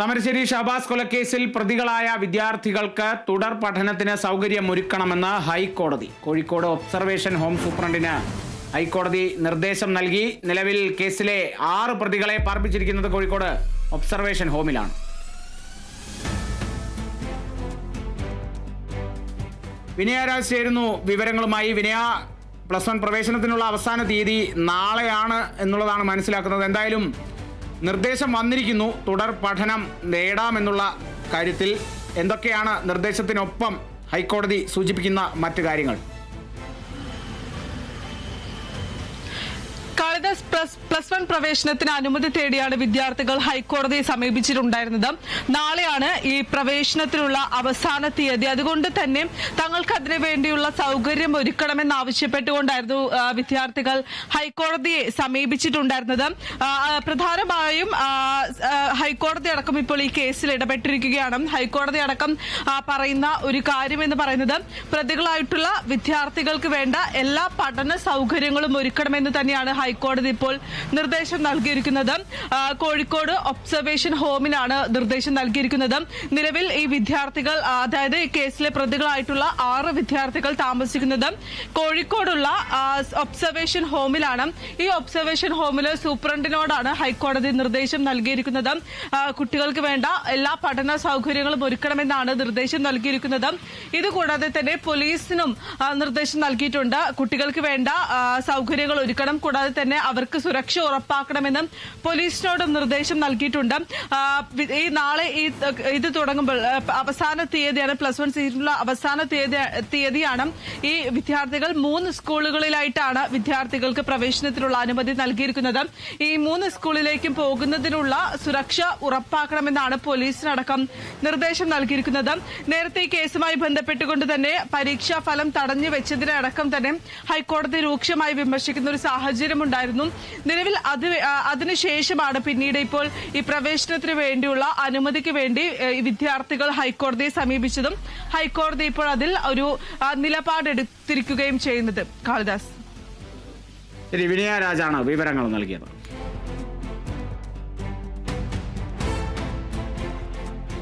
താമരശ്ശേരി ഷഹബാസ് കൊലക്കേസിൽ പ്രതികളായ വിദ്യാർത്ഥികൾക്ക് തുടർ പഠനത്തിന് സൗകര്യമൊരുക്കണമെന്ന് ഹൈക്കോടതി. കോഴിക്കോട് ഒബ്സർവേഷൻ ഹോം സൂപ്രണ്ടിന് ഹൈക്കോടതി നിർദ്ദേശം നൽകി. നിലവിൽ കേസിലെ ആറ് പ്രതികളെ പാർപ്പിച്ചിരിക്കുന്നത് കോഴിക്കോട് ഒബ്സർവേഷൻ ഹോമിലാണ്. വിനയരാജ് ചേരുന്നു വിവരങ്ങളുമായി. വിനയ പ്ലസ് വൺ പ്രവേശനത്തിനുള്ള അവസാന തീയതി നാളെയാണ് എന്നുള്ളതാണ് മനസ്സിലാക്കുന്നത്. എന്തായാലും നിർദ്ദേശം വന്നിരിക്കുന്നു. തുടർ പഠനം നേടാമെന്നുള്ള കാര്യത്തിൽ എന്തൊക്കെയാണ് നിർദ്ദേശത്തിനൊപ്പം ഹൈക്കോടതി സൂചിപ്പിക്കുന്ന മറ്റു കാര്യങ്ങൾ? കാളിദാസ് പ്ലസ് വൺ പ്രവേശനത്തിന് അനുമതി തേടിയാണ് വിദ്യാർത്ഥികൾ ഹൈക്കോടതിയെ സമീപിച്ചിട്ടുണ്ടായിരുന്നത്. നാളെയാണ് ഈ പ്രവേശനത്തിനുള്ള അവസാന തീയതി. അതുകൊണ്ട് തന്നെ തങ്ങൾക്ക് അതിനു വേണ്ടിയുള്ള സൗകര്യം ഒരുക്കണമെന്ന് ആവശ്യപ്പെട്ടുകൊണ്ടായിരുന്നു വിദ്യാർത്ഥികൾ ഹൈക്കോടതിയെ സമീപിച്ചിട്ടുണ്ടായിരുന്നത്. പ്രധാനമായും ഹൈക്കോടതി അടക്കം ഇപ്പോൾ ഈ കേസിൽ ഇടപെട്ടിരിക്കുകയാണ്. ഹൈക്കോടതി അടക്കം പറയുന്ന ഒരു കാര്യം എന്ന് പറയുന്നത് പ്രതികളായിട്ടുള്ള വിദ്യാർത്ഥികൾക്ക് വേണ്ട എല്ലാ പഠന സൗകര്യങ്ങളും ഒരുക്കണമെന്ന് തന്നെയാണ് ഹൈക്കോടതി ഇപ്പോൾ നിർദ്ദേശം നൽകിയിരിക്കുന്നത്. കോഴിക്കോട് ഒബ്സർവേഷൻ ഹോമിനാണ് നിർദ്ദേശം നൽകിയിരിക്കുന്നത്. നിലവിൽ ഈ വിദ്യാർത്ഥികൾ അതായത് കേസിലെ പ്രതികളായിട്ടുള്ള ആറ് വിദ്യാർത്ഥികൾ താമസിക്കുന്നത് കോഴിക്കോടുള്ള ഒബ്സർവേഷൻ ഹോമിലാണ് ഈ ഒബ്സർവേഷൻ ഹോമിൽ സൂപ്രണ്ടിനോടാണ് ഹൈക്കോടതി നിർദ്ദേശം നൽകിയിരിക്കുന്നത്. കുട്ടികൾക്ക് വേണ്ട എല്ലാ പഠന സൗകര്യങ്ങളും ഒരുക്കണമെന്നാണ് നിർദ്ദേശം നൽകിയിരിക്കുന്നത്. ഇതുകൂടാതെ തന്നെ പോലീസിനും നിർദ്ദേശം നൽകിയിട്ടുണ്ട്. കുട്ടികൾക്ക് വേണ്ട സൗകര്യങ്ങൾ ഒരുക്കണം. കൂടാതെ തന്നെ അവർക്ക് സുരക്ഷ ഉറപ്പാക്കണമെന്നും പോലീസിനോടും നിർദ്ദേശം നൽകിയിട്ടുണ്ട്. ഈ നാളെ ഈ ഇത് തുടങ്ങുമ്പോൾ അവസാന തീയതിയാണ് പ്ലസ് വൺ സീറ്റിലുള്ള അവസാന തീയതി തീയതിയാണ് ഈ വിദ്യാർത്ഥികൾ മൂന്ന് സ്കൂളുകളിലായിട്ടാണ് വിദ്യാർത്ഥികൾക്ക് പ്രവേശനത്തിനുള്ള അനുമതി നൽകിയിരിക്കുന്നത്. ഈ മൂന്ന് സ്കൂളിലേക്കും പോകുന്നതിനുള്ള സുരക്ഷ ഉറപ്പാക്കണമെന്നാണ് പോലീസിനടക്കം നിർദ്ദേശം നൽകിയിരിക്കുന്നത്. നേരത്തെ ഈ കേസുമായി ബന്ധപ്പെട്ടുകൊണ്ട് തന്നെ പരീക്ഷാ ഫലം തടഞ്ഞു വെച്ചതിനടക്കം തന്നെ ഹൈക്കോടതി രൂക്ഷമായി വിമർശിക്കുന്ന ഒരു സാഹചര്യം ഉണ്ടായിരുന്നു. നിലവിൽ അത് അതിനുശേഷമാണ് പിന്നീട് ഇപ്പോൾ ഈ പ്രവേശനത്തിന് വേണ്ടിയുള്ള അനുമതിക്ക് വേണ്ടി വിദ്യാർത്ഥികൾ ഹൈക്കോടതിയെ സമീപിച്ചതും ഹൈക്കോടതി ഇപ്പോൾ അതിൽ ഒരു നിലപാടെടുത്തിരിക്കുകയും ചെയ്യുന്നത്. കാളിദാസ്. ശരി വിനയരാജാണ് വിവരങ്ങൾ നൽകിയത്.